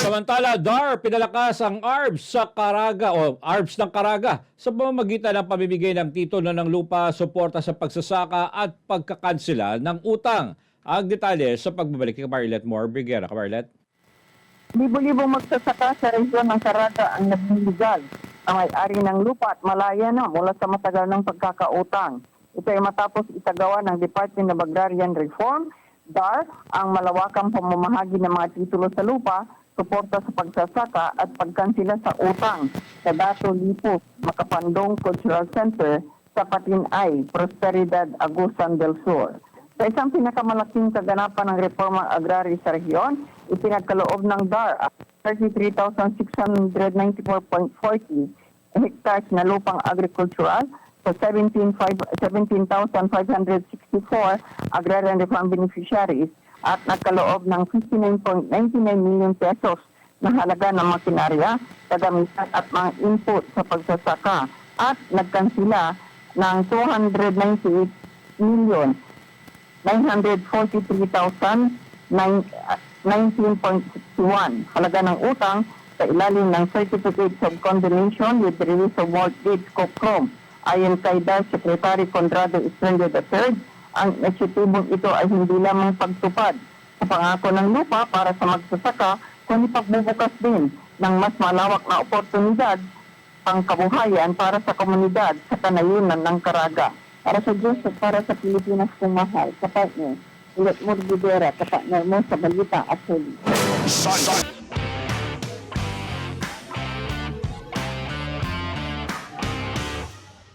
Samantala, DAR pinalakas ang ARBS sa Caraga o ARBS ng Caraga sa pamamagitan ng pamimigay ng titulo ng lupa, suporta sa pagsasaka at pagkakansela ng utang. Ang detalye sa pagbabalik kay Marlet Moore Brigera. Marlet? Libo-libo magsasaka sa rehiyon ng Caraga ang legal. Ang may-ari ng lupa at malaya na mula sa matagal ng pagkakautang. Ito ay matapos itagawa ng Department of Agrarian Reform, DAR, ang malawakang pamamahagi ng mga titulo sa lupa, suporta sa pagsasaka at pagkansila sa utang sa Dato Lipo, Makapandong Cultural Center sa Patinay, Prosperidad, Agusan del Sur. Sa isang pinakamalaking kaganapan ng reforma agrary sa rehiyon, ipinagkaloob ng DAR ang 33,694.40 hectares na lupang agricultural 17,500 17,564 agrarian reform beneficiaries at nagkaloob ng 59.99 million pesos na halaga ng makinarya, kagamitan at mga input sa pagsasaka at nagkansila ng 298 million 943,019.61 halaga ng utang sa ilalim ng Certificates of Condemnation with Release of Mortgage COCROM. Ayon kay DAR Secretary Conrado Estrella III, ang initiatibong ito ay hindi lamang pagtupad sa pangako ng lupa para sa magsasaka, kundi pagbubukas din ng mas malawak na oportunidad pangkabuhayan para sa komunidad sa kanayunan ng Caraga. Para sa Diyos at para sa Pilipinas kong mahal, sa partner, ulit mo Rivera, kapatner mo sa balita at huli.